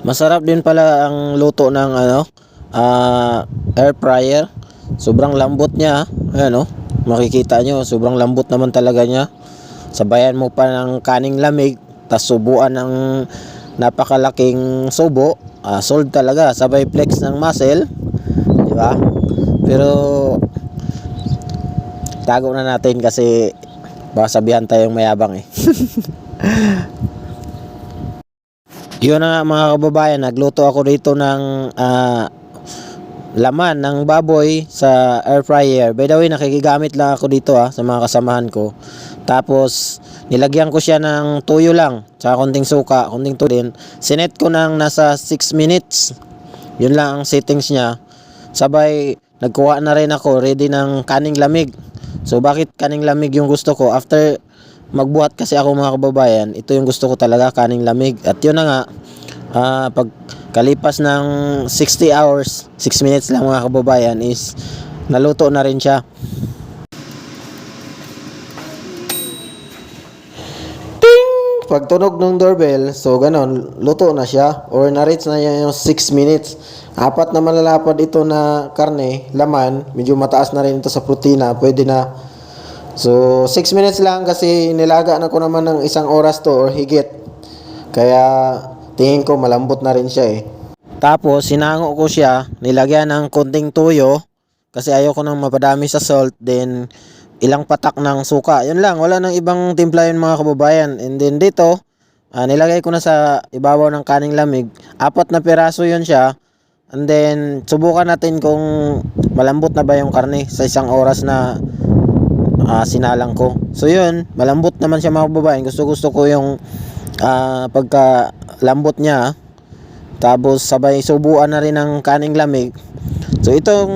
Masarap din pala ang luto ng ano, ah, air fryer. Sobrang lambot niya. Ayan oh. Makikita nyo, sobrang lambot naman talaga niya. Sabayan mo pa ng kaning lamig, tas subuan ng napakalaking subo. Ah, sold talaga, sabay flex ng muscle. Di ba? Pero tago na natin kasi baka sabihan tayong mayabang eh. Yun na mga kababayan, nagluto ako dito ng ah, laman ng baboy sa air fryer. By the way, nakikigamit lang ako dito ah, sa mga kasamahan ko. Tapos, nilagyan ko siya ng tuyo lang, tsaka konting suka, konting tuyo din. Sinet ko ng nasa 6 minutes. Yun lang ang settings niya. Sabay, nagkuha na rin ako, ready ng kaning lamig. So, bakit kaning lamig yung gusto ko? After magbuhat kasi ako mga kababayan, ito yung gusto ko talaga, kaning lamig. At yun na nga, ah, pag ng 60 hours, 6 minutes lang mga kababayan is naluto na rin siya. Ting! Pag tunog ng doorbell, so ganon, luto na siya or na-reach na niya yung 6 minutes. Apat na malalapad ito na karne, laman, medyo mataas na rin ito sa protina, pwede na So, 6 minutes lang kasi nilaga na ko naman ng isang oras to or higit. Kaya, tingin ko malambot na rin siya eh. Tapos, sinango ko siya, nilagyan ng konting tuyo kasi ayoko nang mapadami sa salt. Then, ilang patak ng suka. Yun lang, wala nang ibang timpla yun mga kababayan. And then dito, ah, nilagay ko na sa ibabaw ng kaning lamig. Apat na piraso yun siya. And then, subukan natin kung malambot na ba yung karne sa isang oras na ah, sinalang ko. So yun, malambot naman siya mga kababayan. Gusto gusto ko yung ah, pagka lambot niya. Tapos sabay subuan na rin ng kaning lamig. So itong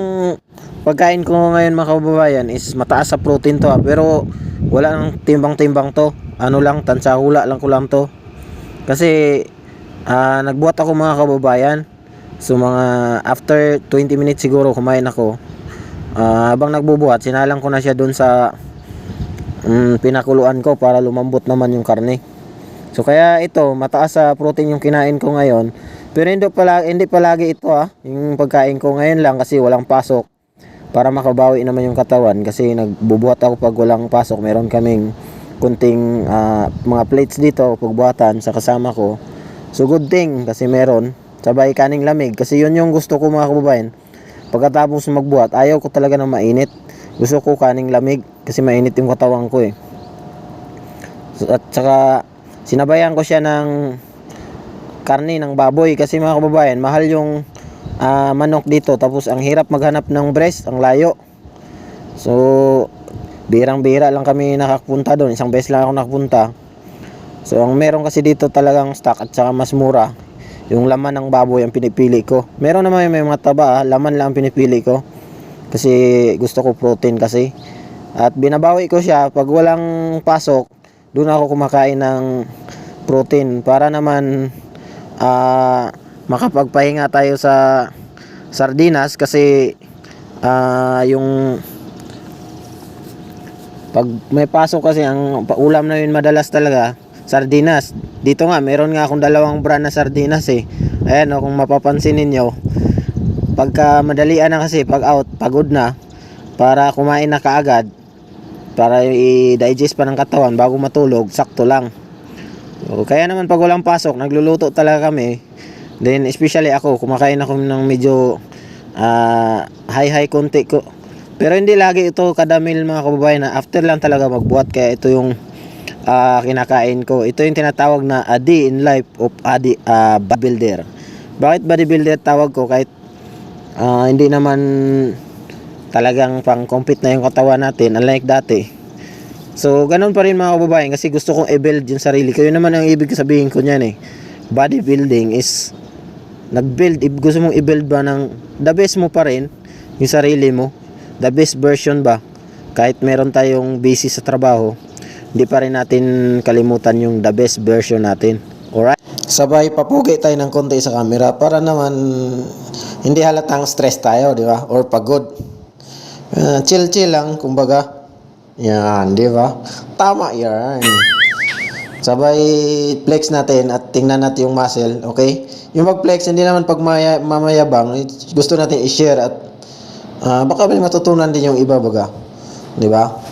pagkain ko ngayon mga kababayan is mataas sa protein to ah. Pero wala nang timbang-timbang to. Ano lang, tansahula lang ko lang to. Kasi ah, nagbuhat ako mga kababayan. So mga after 20 minutes siguro kumain ako. Ah, habang nagbubuhat, sinalang ko na siya doon sa mm, pinakuluan ko para lumambot naman yung karne. So kaya ito, mataas sa protein yung kinain ko ngayon. Pero hindi pala hindi palagi ito ah, yung pagkain ko ngayon lang kasi walang pasok para makabawi naman yung katawan kasi nagbubuhat ako pag walang pasok. Meron kaming kunting ah, mga plates dito pagbuhatan sa kasama ko. So good thing kasi meron sabay kaning lamig kasi yun yung gusto ko mga kababayan. Pagkatapos magbuhat, ayaw ko talaga ng mainit. Gusto ko kaning lamig kasi mainit yung katawan ko eh. At saka sinabayan ko siya ng karne ng baboy kasi mga kababayan, mahal yung ah, manok dito tapos ang hirap maghanap ng breast, ang layo. So birang-bira lang kami nakapunta doon, isang beses lang ako nakapunta. So ang meron kasi dito talagang stock at saka mas mura. Yung laman ng baboy ang pinipili ko. Meron naman may mga taba, ah, laman lang ang pinipili ko. Kasi gusto ko protein kasi. At binabawi ko siya pag walang pasok, doon ako kumakain ng protein para naman ah makapagpahinga tayo sa sardinas kasi ah yung pag may pasok kasi ang ulam na yun madalas talaga sardinas dito nga meron nga akong dalawang brand na sardinas eh ayan o kung mapapansin ninyo pagka madalian na kasi pag out pagod na para kumain na kaagad para i-digest pa ng katawan bago matulog sakto lang So, kaya naman pag walang pasok, nagluluto talaga kami. Then especially ako, kumakain ako ng medyo ah, high-high konti ko. Pero hindi lagi ito kadamil mga kababayan na after lang talaga magbuhat kaya ito yung ah, kinakain ko. Ito yung tinatawag na a day in life of a day, ah, bodybuilder. Bakit bodybuilder tawag ko kahit ah, hindi naman talagang pang compete na yung katawan natin unlike dati. So, ganun pa rin mga kababayan kasi gusto kong i-build yung sarili. Yun naman ang ibig sabihin ko niyan eh. Bodybuilding is nag-build, gusto mong i-build ba ng the best mo pa rin yung sarili mo. The best version ba? Kahit meron tayong busy sa trabaho, hindi pa rin natin kalimutan yung the best version natin. Alright? Sabay papugi tayo ng konti sa camera para naman hindi halatang stress tayo, di ba? Or pagod. Ah, chill-chill lang, kumbaga. Yan, di ba? Tama yan. Sabay flex natin at tingnan natin yung muscle, okay? Yung mag-flex, hindi naman pag maya, mamayabang, gusto natin i-share at ah, baka may matutunan din yung iba baga. Di ba?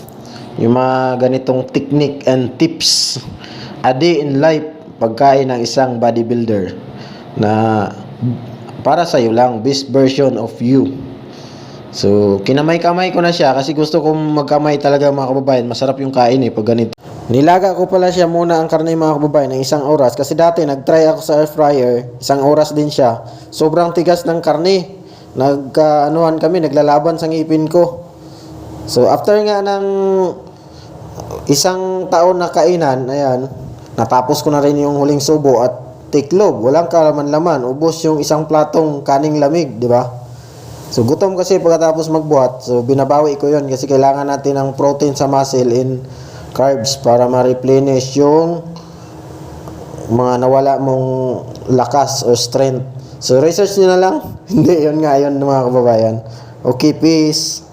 Yung mga ganitong technique and tips a day in life pagkain ng isang bodybuilder na para sa iyo lang, best version of you. So, kinamay-kamay ko na siya kasi gusto kong magkamay talaga mga kababayan. Masarap yung kain eh pag ganito. Nilaga ko pala siya muna ang karne mga kababayan ng isang oras kasi dati nag-try ako sa air fryer, isang oras din siya. Sobrang tigas ng karne. Nagkaanuhan kami, naglalaban sa ngipin ko. So after nga ng isang taon na kainan, ayan, natapos ko na rin yung huling subo at tiklob, walang kalaman-laman, ubos yung isang platong kaning lamig, di ba? So gutom kasi pagkatapos magbuhat, so binabawi ko yon kasi kailangan natin ng protein sa muscle in carbs para ma-replenish yung mga nawala mong lakas or strength. So research nyo na lang. Hindi, yun nga yun mga kababayan. Okay, peace.